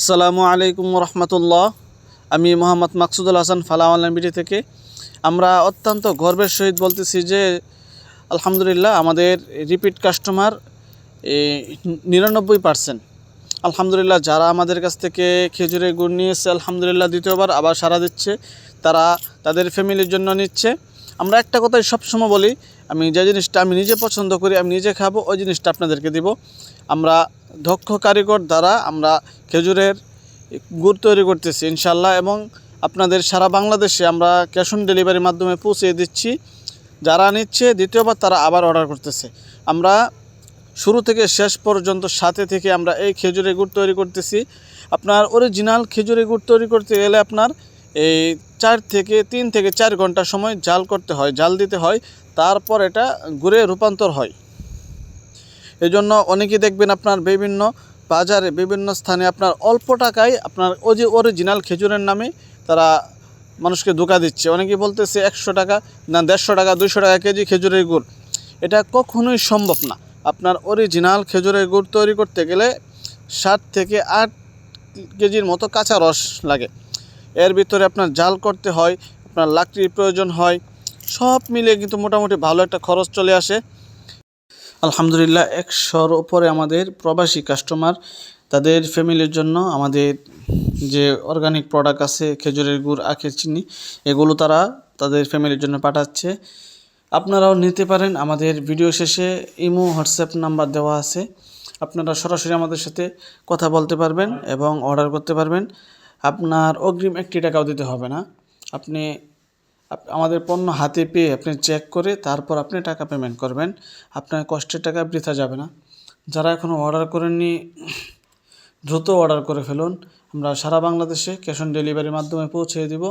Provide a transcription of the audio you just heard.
আসসালামু আলাইকুম রহমতুল্লাহ আমি মোহাম্মদ মাকসুদুল হাসান ফালা অনলাইন থেকে। আমরা অত্যন্ত গর্বের সহিত বলতেছি যে, আলহামদুলিল্লাহ আমাদের রিপিট কাস্টমার নিরানব্বই পার্সেন্ট আলহামদুলিল্লাহ যারা আমাদের কাছ থেকে খেজুরের গুড় নিয়েছে, আলহামদুলিল্লাহ দ্বিতীয়বার আবার সারা দিচ্ছে, তারা তাদের ফ্যামিলির জন্য নিচ্ছে। আমরা একটা কথাই সবসময় বলি, আমি যে জিনিসটা আমি নিজে পছন্দ করি, আমি নিজে খাব, ওই জিনিসটা আপনাদেরকে দিব। আমরা দক্ষ কারিগর দ্বারা আমরা খেজুরের গুড় তৈরি করতেছি ইনশাল্লাহ এবং আপনাদের সারা বাংলাদেশে আমরা ক্যাশ অন ডেলিভারির মাধ্যমে পৌঁছে দিচ্ছি। যারা নিচ্ছে, দ্বিতীয়বার তারা আবার অর্ডার করতেছে। আমরা শুরু থেকে শেষ পর্যন্ত সাথে থেকে আমরা এই খেজুরের গুড় তৈরি করতেছি। আপনার অরিজিনাল খেজুরের গুড় তৈরি করতে গেলে আপনার এই চার থেকে তিন থেকে চার ঘণ্টা সময় জাল করতে হয়, জাল দিতে হয়, তারপর এটা গুড়ে রূপান্তর হয়। এই জন্য অনেকেই দেখবেন আপনার বিভিন্ন বাজারে, বিভিন্ন স্থানে আপনার অল্প টাকায় আপনার ওই যে অরিজিনাল খেজুরের নামে তারা মানুষকে ধোকা দিচ্ছে। অনেকেই বলতেছে একশো টাকা, না দেড়শো টাকা, দুইশো টাকা কেজি খেজুরের গুড়। এটা কখনোই সম্ভব না। আপনার অরিজিনাল খেজুরের গুড় তৈরি করতে গেলে সাত থেকে আট কেজির মতো কাঁচা রস লাগে। এর ভিতরে আপনার জাল করতে হয়, আপনার লাকড়ির প্রয়োজন হয়, সব মিলে কিন্তু মোটামুটি ভালো একটা খরচ চলে আসে। আলহামদুলিল্লাহ, একশোর ওপরে আমাদের প্রবাসী কাস্টমার তাদের ফ্যামিলির জন্য আমাদের যে অর্গানিক প্রোডাক্ট আছে, খেজুরের গুড়, আখের চিনি, এগুলো তারা তাদের ফ্যামিলির জন্য পাঠাচ্ছে। আপনারাও নিতে পারেন, আমাদের ভিডিও শেষে ইমো হোয়াটসঅ্যাপ নাম্বার দেওয়া আছে। আপনারা সরাসরি আমাদের সাথে কথা বলতে পারবেন এবং অর্ডার করতে পারবেন। আপনার অগ্রিম একটি টাকাও দিতে হবে না। আপনি আমাদের পণ্য হাতে পেয়ে আপনি চেক করে তারপর আপনি টাকা পেমেন্ট করবেন। আপনার কষ্টের টাকা বৃথা যাবে না। যারা এখনও অর্ডার করেননি, দ্রুত অর্ডার করে ফেলুন। আমরা সারা বাংলাদেশে ক্যাশ অন ডেলিভারির মাধ্যমে পৌঁছে দিব।